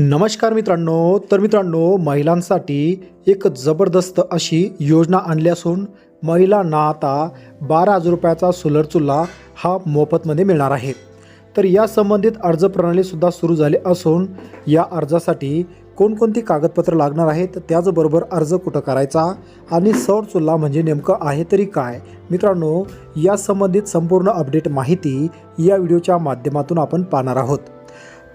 नमस्कार मित्रांनो. तर मित्रांनो महिलांसाठी एक जबरदस्त अशी योजना आणली असून महिलांना आता बारा हजार रुपयाचा सोलर चुल्हा हा मोफतमध्ये मिळणार आहे. तर या संबंधित अर्ज प्रणालीसुद्धा सुरू झाली असून या अर्जासाठी कोणकोणती कागदपत्र लागणार आहेत त्याचबरोबर अर्ज कुठं करायचा आणि सौर चुल्हा म्हणजे नेमकं आहे तरी काय? मित्रांनो या संबंधित संपूर्ण अपडेट माहिती या व्हिडिओच्या माध्यमातून आपण पाहणार आहोत.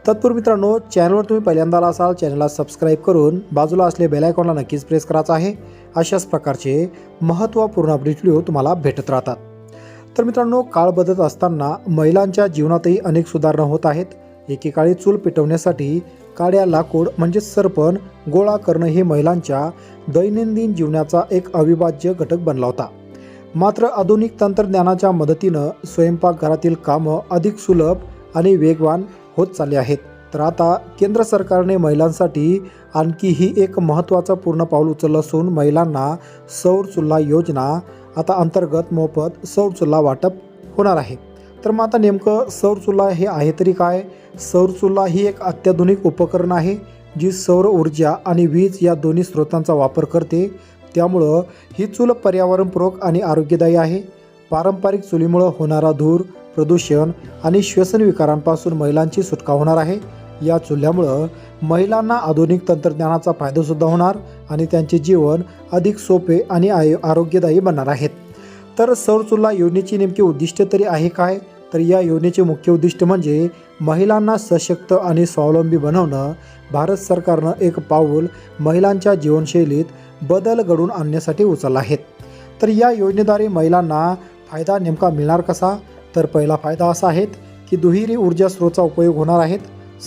तत्पूर्वी मित्रांनो चॅनलवर तुम्ही पहिल्यांदा आला असाल चॅनलला सबस्क्राईब करून बाजूला असले बेल आयकॉनला नक्कीच प्रेस करायचं आहे. अशाच प्रकारचे महत्त्वपूर्ण अपडेट व्हिडिओ तुम्हाला भेटत राहतात. तर मित्रांनो काळ बदलत असताना महिलांच्या जीवनातही अनेक सुधारणा होत आहेत. एकेकाळी चूल पेटवण्यासाठी काड्या लाकूड म्हणजेच सरपण गोळा करणं हे महिलांच्या दैनंदिन जीवनाचा एक अविभाज्य घटक बनला होता. मात्र आधुनिक तंत्रज्ञानाच्या मदतीनं स्वयंपाकघरातील कामं अधिक सुलभ आणि वेगवान होत चालले आहेत. तर आता केंद्र सरकारने महिलांसाठी आणखीही एक महत्त्वाचं पूर्ण पाऊल उचललं असून महिलांना सौर चुल्हा योजना आता अंतर्गत मोफत सौर चुल्हा वाटप होणार आहे. तर मग आता नेमकं सौर चुल्हा हे आहे तरी काय? सौर चुल्हा ही एक अत्याधुनिक उपकरण आहे जी सौर ऊर्जा आणि वीज या दोन्ही स्रोतांचा वापर करते. त्यामुळं ही चूल पर्यावरणपूरक आणि आरोग्यदायी आहे. पारंपरिक चुलीमुळं होणारा धूर प्रदूषण आणि श्वसन विकारांपासून महिलांची सुटका होणार आहे. या चुल्ह्यामुळं महिलांना आधुनिक तंत्रज्ञानाचा फायदासुद्धा होणार आणि त्यांचे जीवन अधिक सोपे आणि आय आरोग्यदायी बनणार आहेत. तर सौर चुल्हा योजनेची नेमकी उद्दिष्ट तरी आहे काय? तर या योजनेचे मुख्य उद्दिष्ट म्हणजे महिलांना सशक्त आणि स्वावलंबी बनवणं. भारत सरकारनं एक पाऊल महिलांच्या जीवनशैलीत बदल घडून आणण्यासाठी उचलला आहेत तर या योजनेद्वारे महिलांना फायदा नेमका मिळणार कसा? तर पहिला फायदा असा आहे की दुहेरी ऊर्जा स्रोतचा उपयोग होणार आहेत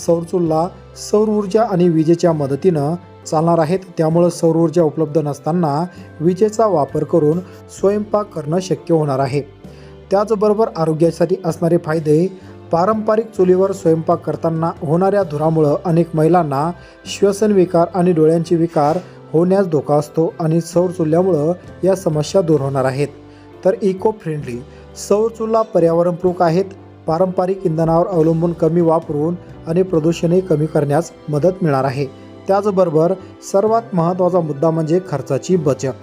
सौरचुल्ला सौर ऊर्जा आणि विजेच्या मदतीनं चालणार आहेत. त्यामुळं सौर ऊर्जा उपलब्ध नसताना विजेचा वापर करून स्वयंपाक करणं शक्य होणार आहे. त्याचबरोबर आरोग्यासाठी असणारे फायदे पारंपरिक चुलीवर स्वयंपाक करताना होणाऱ्या धुरामुळं अनेक महिलांना श्वसन विकार आणि डोळ्यांचे विकार होण्यास धोका असतो आणि सौर चुल्ह्यामुळं या समस्या दूर होणार आहेत. तर इको फ्रेंडली सौर चुल्हा पर्यावरणपूरक आहेत. पारंपरिक इंधनावर अवलंबून कमी वापरून आणि प्रदूषणही कमी करण्यास मदत मिळणार आहे. त्याचबरोबर सर्वात महत्त्वाचा मुद्दा म्हणजे खर्चाची बचत.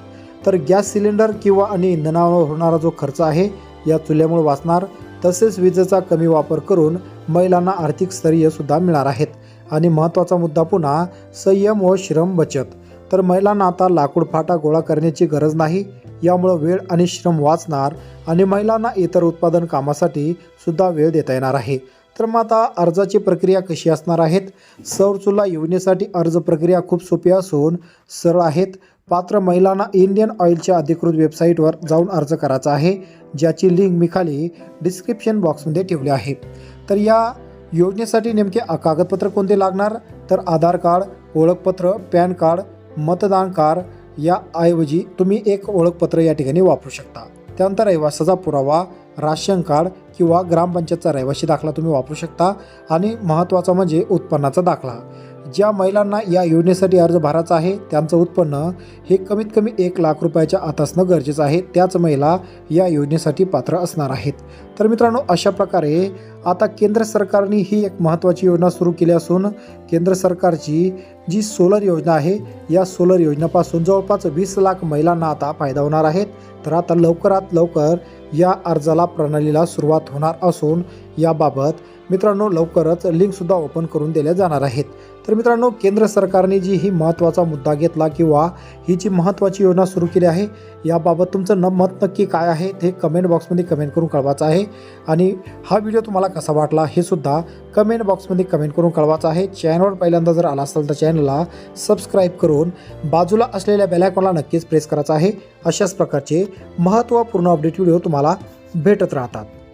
तर गॅस सिलेंडर किंवा आणि इंधनावर होणारा जो खर्च आहे या चुल्यामुळे वाचणार. तसेच विजेचा कमी वापर करून महिलांना आर्थिक स्थैर्यसुद्धा मिळणार आहेत. आणि महत्त्वाचा मुद्दा पुन्हा संयम व श्रम बचत. तर महिलांना आता लाकूड फाटा गोळा करण्याची गरज नाही. यामुळं वेळ आणि श्रम वाचणार आणि महिलांना इतर उत्पादन कामासाठी सुद्धा वेळ देता येणार आहे. तर मग आता अर्जाची प्रक्रिया कशी असणार आहेत? सौरचुला चुल्हा योजनेसाठी अर्ज प्रक्रिया खूप सोपी असून सरळ आहेत. पात्र महिलांना इंडियन ऑइलच्या अधिकृत वेबसाईटवर जाऊन अर्ज करायचा आहे ज्याची लिंक मी खाली डिस्क्रिप्शन बॉक्समध्ये ठेवली आहे. तर या योजनेसाठी नेमके कागदपत्र कोणते लागणार? तर आधार कार्ड ओळखपत्र पॅन कार्ड मतदान कार्ड याऐवजी तुम्ही एक ओळखपत्र या ठिकाणी वापरू शकता. त्यानंतर रहिवासाचा पुरावा राशन कार्ड किंवा ग्रामपंचायतचा रहिवासी दाखला तुम्ही वापरू शकता आणि महत्त्वाचा म्हणजे उत्पन्नाचा दाखला. ज्या महिलांना या योजनेसाठी अर्ज भरायचा आहे त्यांचं उत्पन्न हे कमीत कमी एक लाख रुपयाच्या आत असणं गरजेचं आहे. त्याच महिला या योजनेसाठी पात्र असणार आहेत. तर मित्रांनो अशा प्रकारे आता केंद्र सरकारने ही एक महत्त्वाची योजना सुरू केली असून केंद्र सरकारची जी सोलर योजना आहे या सोलर योजनेपासून जवळपास वीस लाख महिलांना आता फायदा होणार आहेत तर आता लवकरात लवकर या अर्जाला प्रणालीला सुरुवात होणार असून याबाबत मित्रांनो लवकरच लिंकसुद्धा ओपन करून दिल्या जाणार आहेत. तर मित्रांनो केंद्र सरकारने जी ही महत्त्वाचा मुद्दा घेतला किंवा ही जी महत्त्वाची योजना सुरू केली आहे याबाबत तुमचं न मत नक्की काय आहे ते कमेंट बॉक्समध्ये कमेंट करून कळवायचं आहे. आणि हा व्हिडिओ तुम्हाला कसा वाटला हे सुद्धा कमेंट बॉक्समध्ये कमेंट करून कळवायचं आहे. चॅनलवर पहिल्यांदा जर आला असेल तर चॅनलला सबस्क्राईब करून बाजूला असलेल्या बेलायकॉनला नक्कीच प्रेस करायचं आहे. अशाच प्रकारचे महत्त्वपूर्ण अपडेट व्हिडिओ तुम्हाला भेटत राहतात.